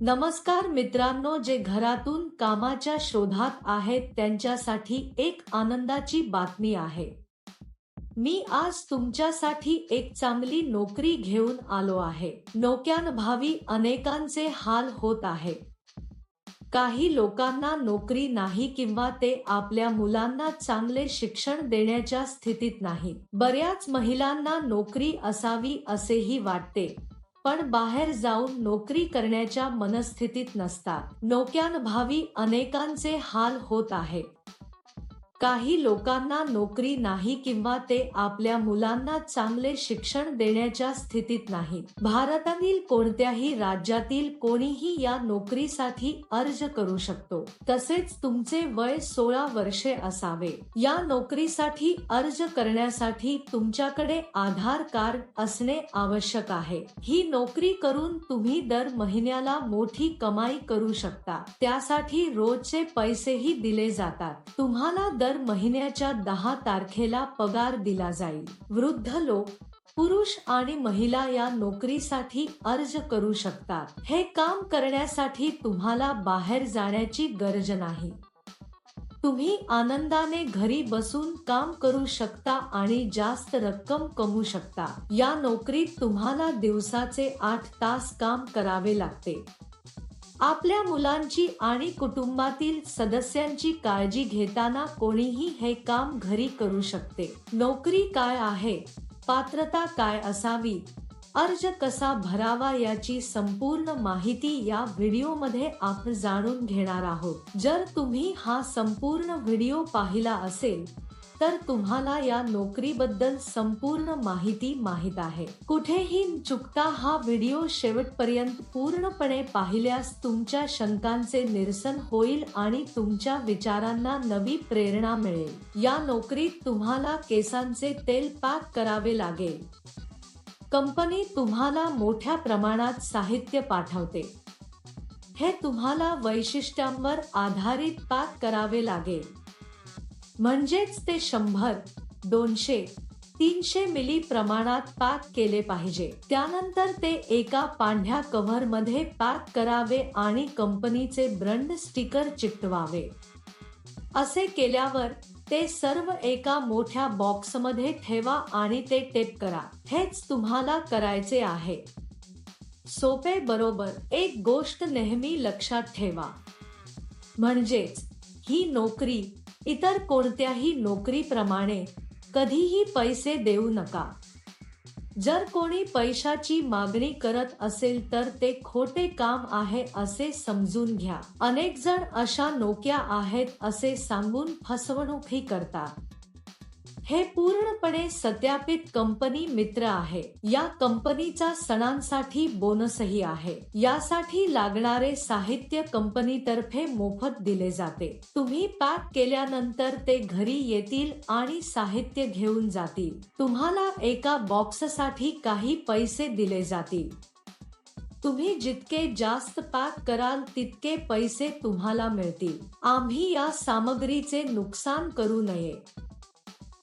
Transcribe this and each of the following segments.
नमस्कार मित्रांनो जे घरातून कामाच्या शोधात आहेत त्यांच्यासाठी एक आनंदाची बातमी आहे. मी आज तुमच्यासाठी एक चांगली नोकरी घेऊन आलो आहे. नोक्यांभावी अनेकांचे हाल होत आहे. काही लोकांना नोकरी नाही किंवा ते आपल्या मुलांना चांगले शिक्षण देण्याच्या स्थितीत नाही. बऱ्याच महिलांना नोकरी असावी असेही वाटते. पण बाहेर जाऊन नोकरी करण्याच्या मनस्थितीत नसतात. नोक्यांभावी अनेकांचे हाल होत आहे. काही लोकांना नोकरी नाही किंवा ते आपल्या मुलांना चांगले शिक्षण देण्याच्या स्थितीत नाहीत भारतातील कोणत्याही राज्यातील कोणीही या नोकरीसाठी अर्ज करू शकतो. तसेच तुमचे वय सोळा वर्षे असावे. या नोकरीसाठी अर्ज करण्यासाठी तुमच्याकडे आधार कार्ड असणे आवश्यक आहे. ही नोकरी करून तुम्ही दर महिन्याला मोठी कमाई करू शकता. त्यासाठी रोजचे पैसेही दिले जातात. तुम्हाला दर महिन्याच्या दहा तारखेला पगार दिला जाईल. वृद्ध लोक पुरुष आणि महिला या नोकरीसाठी अर्ज करू शकतात. हे काम करण्यासाठी तुम्हाला बाहेर जाण्याची गरज नाही. तुम्ही आनंदाने घरी बसून काम करू शकता आणि जास्त रक्कम कमवू शकता. या नोकरीत तुम्हाला दिवसाचे आठ तास काम करावे लागते. आपल्या मुलांची आणि कुटुंबातील सदस्यांची काळजी घेताना कोणीही हे काम घरी करू शकते. नोकरी काय आहे? पात्रता काय असावी? अर्ज कसा भरावा याची संपूर्ण माहिती या व्हिडिओमध्ये आपण जाणून घेणार आहोत. जर तुम्ही हा संपूर्ण व्हिडिओ पाहिला असेल तर तुम्हाला या नोकरीबद्दल संपूर्ण माहिती माहीत आहे. कुठेही चुकता हा व्हिडिओ शेवटपर्यंत पूर्णपणे पाहिल्यास तुमच्या शंकांचे निरसन होईल आणि तुमच्या विचारांना नवी प्रेरणा मिळेल. या नोकरीत तुम्हाला केसांचे तेल पॅक करावे लागेल. कंपनी तुम्हाला मोठ्या प्रमाणात साहित्य पाठवते. हे तुम्हाला वैशिष्ट्यांवर आधारित पॅक करावे लागेल. म्हणजेच ते शंभर दोनशे तीनशे मिली प्रमाणात पॅक केले पाहिजे. त्यानंतर ते एका पांढऱ्या कव्हरमध्ये पॅक करावे आणि कंपनीचे ब्रंड स्टिकर चिकटवावे. असे केल्यावर ते सर्व एका मोठ्या बॉक्समध्ये ठेवा आणि ते टेप करा. हेच तुम्हाला करायचे आहे. सोपे बरोबर एक गोष्ट नेहमी लक्षात ठेवा. म्हणजेच ही नोकरी इतर कोणत्याही नोकरीप्रमाणे कधीही पैसे देऊ नका. जर कोणी पैशाची मागणी करत असेल तर ते खोटे काम आहे असे समजून घ्या. अनेक जण अशा नोक्या आहेत असे सांगून फसवणूकही करतात. हे पूर्णपणे सत्यापित कंपनी मित्र आहे. या कंपनीचा सणांसाठी बोनसही आहे. यासाठी लागणारे साहित्य कंपनीतर्फे मोफत दिले जाते. तुम्ही पॅक केल्यानंतर ते घरी येतील आणि साहित्य घेऊन जातील. तुम्हाला एका बॉक्ससाठी काही पैसे दिले जातील. तुम्ही जितके जास्त पॅक कराल तितके पैसे तुम्हाला मिळतील. आम्ही या सामग्रीचे नुकसान करू नये.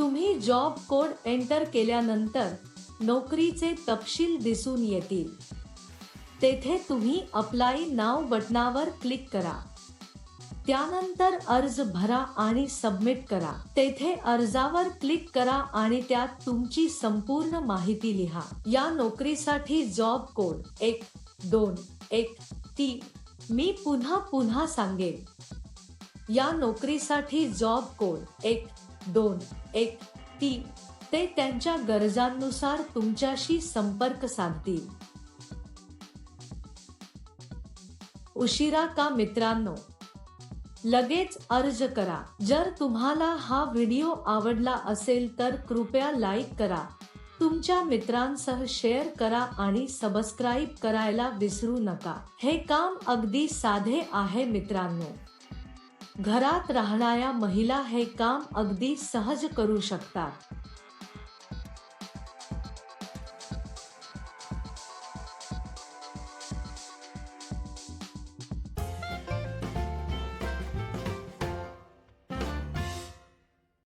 तुम्ही जॉब कोड एंटर केल्यानंतर नोकरीचे तपशील दिसून येतील. तेथे तुम्ही अप्लाय नाव बटनावर क्लिक करा. त्यानंतर अर्ज भरा आणि सबमिट करा. तेथे अर्जावर क्लिक करा आणि त्यात तुमची संपूर्ण माहिती लिहा. या नोकरीसाठी जॉब कोड एक दोन एक तीन. मी पुन्हा पुन्हा सांगेन. या नोकरीसाठी जॉब कोड एक दोन एक तीन ते त्यांच्या गरजांनुसार तुमच्याशी संपर्क साधतील. उशिरा का मित्रांनो? लगेच अर्ज करा. जर तुम्हाला हा व्हिडिओ आवडला असेल तर कृपया लाईक करा. तुमच्या मित्रांसह शेअर करा आणि सबस्क्राईब करायला विसरू नका. हे काम अगदी साधे आहे मित्रांनो. घरात राहणाऱ्या महिला हे काम अगदी सहज करू शकतात.